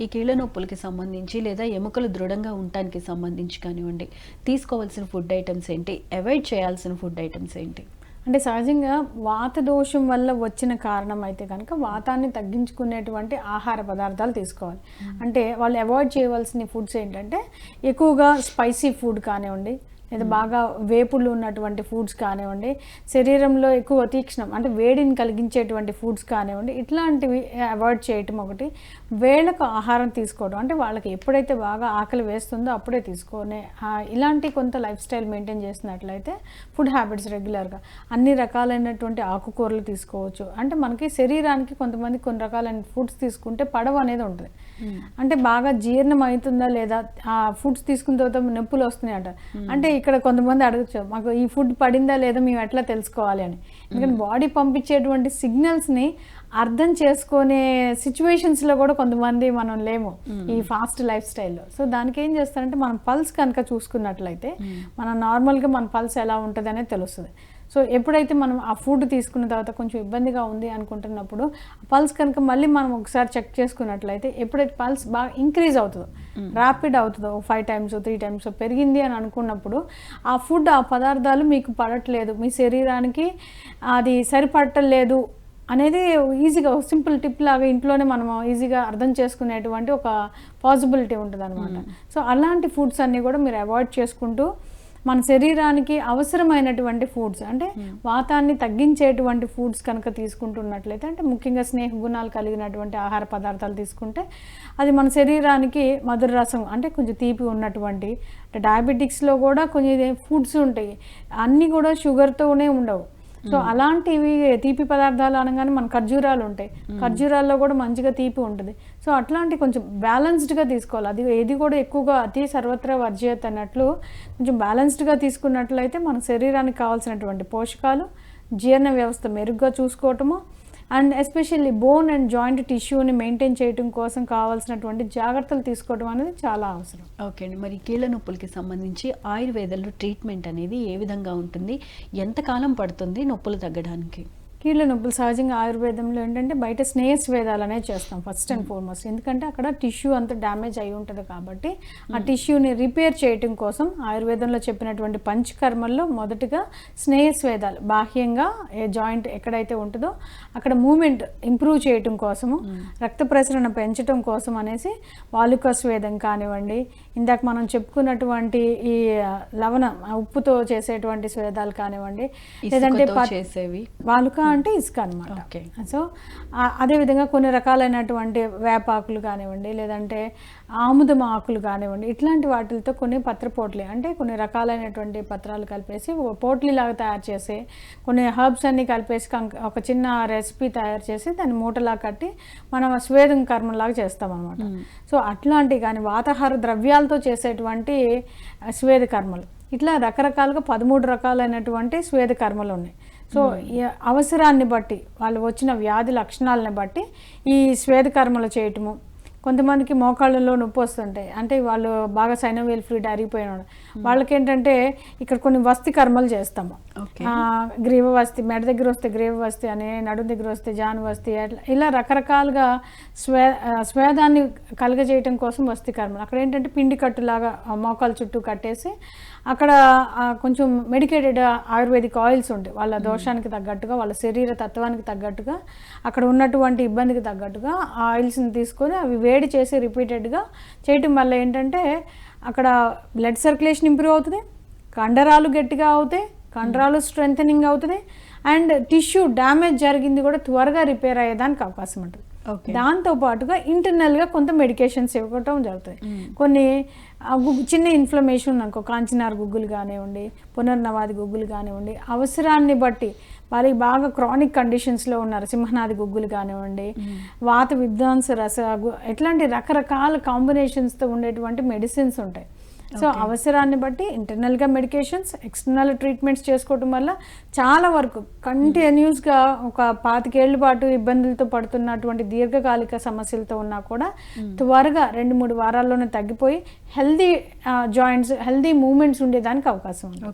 ఈ కీళ్ళ నొప్పులకి సంబంధించి లేదా ఎముకలు దృఢంగా ఉండటానికి సంబంధించి కానివ్వండి తీసుకోవాల్సిన ఫుడ్ ఐటమ్స్ ఏంటి అవాయిడ్ చేయాల్సిన ఫుడ్ ఐటమ్స్ ఏంటి? అంటే సహజంగా వాత దోషం వల్ల వచ్చిన కారణం అయితే కనుక వాతాన్ని తగ్గించుకునేటువంటి ఆహార పదార్థాలు తీసుకోవాలి. అంటే వాళ్ళు అవాయిడ్ చేయవలసిన ఫుడ్స్ ఏంటంటే ఎక్కువగా స్పైసీ ఫుడ్ కానివ్వండి లేదా బాగా వేపుళ్ళు ఉన్నటువంటి ఫుడ్స్ కానివ్వండి శరీరంలో ఎక్కువ తీక్షణం అంటే వేడిని కలిగించేటువంటి ఫుడ్స్ కానివ్వండి ఇట్లాంటివి అవాయిడ్ చేయటం ఒకటి. వేళకు ఆహారం తీసుకోవడం అంటే వాళ్ళకి ఎప్పుడైతే బాగా ఆకలి వేస్తుందో అప్పుడే తీసుకొని ఇలాంటి కొంత లైఫ్ స్టైల్ మెయింటైన్ చేసినట్లయితే ఫుడ్ హ్యాబిట్స్ రెగ్యులర్గా అన్ని రకాలైనటువంటి ఆకుకూరలు తీసుకోవచ్చు. అంటే మనకి శరీరానికి కొంతమంది కొన్ని రకాలైన ఫుడ్స్ తీసుకుంటే పడవ అనేది ఉంటుంది. అంటే బాగా జీర్ణం అవుతుందా లేదా ఆ ఫుడ్స్ తీసుకున్న తర్వాత నొప్పులు వస్తున్నాయి అంట అంటే ఇక్కడ కొంతమంది అడగచ్చు మాకు ఈ ఫుడ్ పడిందా లేదా మేము ఎట్లా తెలుసుకోవాలి అని. ఎందుకంటే బాడీ పంపించేటువంటి సిగ్నల్స్ని అర్థం చేసుకునే సిచ్యువేషన్స్లో కూడా కొంతమంది మనం లేము ఈ ఫాస్ట్ లైఫ్ స్టైల్లో. సో దానికి ఏం చేస్తారంటే మనం పల్స్ కనుక చూసుకున్నట్లయితే మన నార్మల్గా మన పల్స్ ఎలా ఉంటుంది అనేది తెలుస్తుంది. సో ఎప్పుడైతే మనం ఆ ఫుడ్ తీసుకున్న తర్వాత కొంచెం ఇబ్బందిగా ఉంది అనుకుంటున్నప్పుడు పల్స్ కనుక మళ్ళీ మనం ఒకసారి చెక్ చేసుకున్నట్లయితే ఎప్పుడైతే పల్స్ బాగా ఇంక్రీజ్ అవుతుందో ర్యాపిడ్ అవుతుందో ఫైవ్ టైమ్స్ త్రీ టైమ్స్ పెరిగింది అని అనుకున్నప్పుడు ఆ ఫుడ్ ఆ పదార్థాలు మీకు పడట్లేదు. మీ శరీరానికి అది సరిపడట్లేదు అనేది ఈజీగా సింపుల్ టిప్ లాగా ఇంట్లోనే మనం ఈజీగా అర్థం చేసుకునేటువంటి ఒక పాసిబిలిటీ ఉంటుంది అనమాట సో అలాంటి ఫుడ్స్ అన్నీ కూడా మీరు అవాయిడ్ చేసుకుంటూ మన శరీరానికి అవసరమైనటువంటి ఫుడ్స్ అంటే వాతాన్ని తగ్గించేటువంటి ఫుడ్స్ కనుక తీసుకుంటున్నట్లయితే అంటే ముఖ్యంగా స్నేహ గుణాలు కలిగినటువంటి ఆహార పదార్థాలు తీసుకుంటే అది మన శరీరానికి మధుర రసం అంటే కొంచెం తీపి ఉన్నటువంటి అంటే డయాబెటిక్స్లో కూడా కొంచెం ఫుడ్స్ ఉంటాయి. అన్నీ కూడా షుగర్తోనే ఉండవు. సో అలాంటివి తీపి పదార్థాలు అనగానే మన ఖర్జూరాలు ఉంటాయి. ఖర్జూరాల్లో కూడా మంచిగా తీపి ఉంటుంది. సో అట్లాంటి కొంచెం బ్యాలెన్స్డ్గా తీసుకోవాలి. అది ఏది కూడా ఎక్కువగా అతి సర్వత్రా వర్జయత్ అన్నట్లు కొంచెం బ్యాలెన్స్డ్గా తీసుకున్నట్లయితే మన శరీరానికి కావాల్సినటువంటి పోషకాలు జీర్ణ వ్యవస్థ మెరుగ్గా చూసుకోవటము and especially bone and joint టిష్యూని maintain చేయడం కోసం కావాల్సినటువంటి జాగ్రత్తలు తీసుకోవడం అనేది చాలా అవసరం. ఓకే అండి. మరి కీళ్ళ నొప్పులకి సంబంధించి ఆయుర్వేదంలో ట్రీట్మెంట్ అనేది ఏ విధంగా ఉంటుంది? ఎంతకాలం పడుతుంది నొప్పులు తగ్గడానికి? కీళ్ళ నొప్పులు సహజంగా ఆయుర్వేదంలో ఏంటంటే బయట స్నేహ స్వేదాలు అనేది చేస్తాం ఫస్ట్ అండ్ ఫార్మోస్ట్ ఎందుకంటే అక్కడ టిష్యూ అంత డ్యామేజ్ అయి ఉంటుంది కాబట్టి ఆ టిష్యూని రిపేర్ చేయటం కోసం ఆయుర్వేదంలో చెప్పినటువంటి పంచకర్మల్లో మొదటిగా స్నేహ స్వేదాలు బాహ్యంగా ఏ జాయింట్ ఎక్కడైతే ఉంటుందో అక్కడ మూమెంట్ ఇంప్రూవ్ చేయటం కోసము రక్త ప్రసరణ పెంచడం కోసం అనేసి వాలుక స్వేదం కానివ్వండి ఇందాక మనం చెప్పుకున్నటువంటి ఈ లవణం ఉప్పుతో చేసేటువంటి స్వేదాలు కానివ్వండి లేదంటే చేసేవి. వాలుక అంటే ఇసుక అనమాట ఓకే. సో అదేవిధంగా కొన్ని రకాలైనటువంటి వేపాకులు కానివ్వండి లేదంటే ఆముదం ఆకులు కానివ్వండి ఇట్లాంటి వాటితో కొన్ని పత్రపోట్లి. అంటే కొన్ని రకాలైనటువంటి పత్రాలు కలిపేసి ఓ పోట్లీ లాగా తయారు చేసి కొన్ని హర్బ్స్ అన్ని కలిపేసి ఒక చిన్న రెసిపీ తయారు చేసి దాన్ని మూటలా కట్టి మనం స్వేదం కర్మలాగా చేస్తాం అనమాట సో అట్లాంటి కానీ వాతాహార ద్రవ్యాలతో చేసేటువంటి స్వేద కర్మలు. ఇట్లా రకరకాలుగా పదమూడు రకాలైనటువంటి స్వేద కర్మలు ఉన్నాయి. సో ఈ అవసరాన్ని బట్టి వాళ్ళు వచ్చిన వ్యాధి లక్షణాలని బట్టి ఈ స్వేద కర్మలు చేయటము కొంతమందికి మోకాళ్ళలో నొప్పి వస్తుంటాయి. అంటే వాళ్ళు బాగా సైనోవేల్ ఫ్లూయిడ్ అరిగిపోయిన వాళ్ళు. వాళ్ళకి ఏంటంటే ఇక్కడ కొన్ని వస్తి కర్మలు చేస్తాము. గ్రీవ వస్తి మెడ దగ్గర వస్తే గ్రీవ వస్తి అని నడుము దగ్గర వస్తే జాను వస్తి అట్లా ఇలా రకరకాలుగా స్వే స్వేదాన్ని కలుగజేయటం కోసం వస్తి కర్మలు. అక్కడ ఏంటంటే పిండి కట్టులాగా మోకాలు చుట్టూ కట్టేసి అక్కడ కొంచెం మెడికేటెడ్ ఆయుర్వేదిక్ ఆయిల్స్ ఉంటాయి. వాళ్ళ దోషానికి తగ్గట్టుగా వాళ్ళ శరీర తత్వానికి తగ్గట్టుగా అక్కడ ఉన్నటువంటి ఇబ్బందికి తగ్గట్టుగా ఆ ఆయిల్స్ని తీసుకొని అవి వేడి చేసి రిపీటెడ్గా చేయటం వల్ల ఏంటంటే అక్కడ బ్లడ్ సర్క్యులేషన్ ఇంప్రూవ్ అవుతుంది కండరాలు గట్టిగా అవుతాయి కండరాలు స్ట్రెంథనింగ్ అవుతుంది అండ్ టిష్యూ డ్యామేజ్ జరిగింది కూడా త్వరగా రిపేర్ అయ్యేదానికి అవకాశం ఉంటుంది. దాంతో పాటుగా ఇంటర్నల్గా కొంత మెడికేషన్స్ ఇవ్వటం జరుగుతుంది. కొన్ని చిన్న ఇన్ఫ్లమేషన్ అనుకో కాంచినార్ గుగ్గులు కానివ్వండి పునర్నవాది గుగ్గులు కానివ్వండి అవసరాన్ని బట్టి వారికి బాగా క్రానిక్ కండిషన్స్లో ఉన్నారు సింహనాది గుగ్గులు కానివ్వండి వాత విధ్వంస రస ఎట్లాంటి రకరకాల కాంబినేషన్స్తో ఉండేటువంటి మెడిసిన్స్ ఉంటాయి. సో అవసరాన్ని బట్టి ఇంటర్నల్గా మెడికేషన్స్ ఎక్స్టర్నల్ ట్రీట్మెంట్స్ చేసుకోవటం వల్ల చాలా వరకు కంటిన్యూస్గా ఒక పాతికేళ్ళ పాటు ఇబ్బందులతో పడుతున్నటువంటి దీర్ఘకాలిక సమస్యలతో ఉన్నా కూడా త్వరగా రెండు మూడు వారాల్లోనే తగ్గిపోయి హెల్దీ జాయింట్స్ హెల్దీ మూమెంట్స్ ఉండేదానికి అవకాశం ఉంది.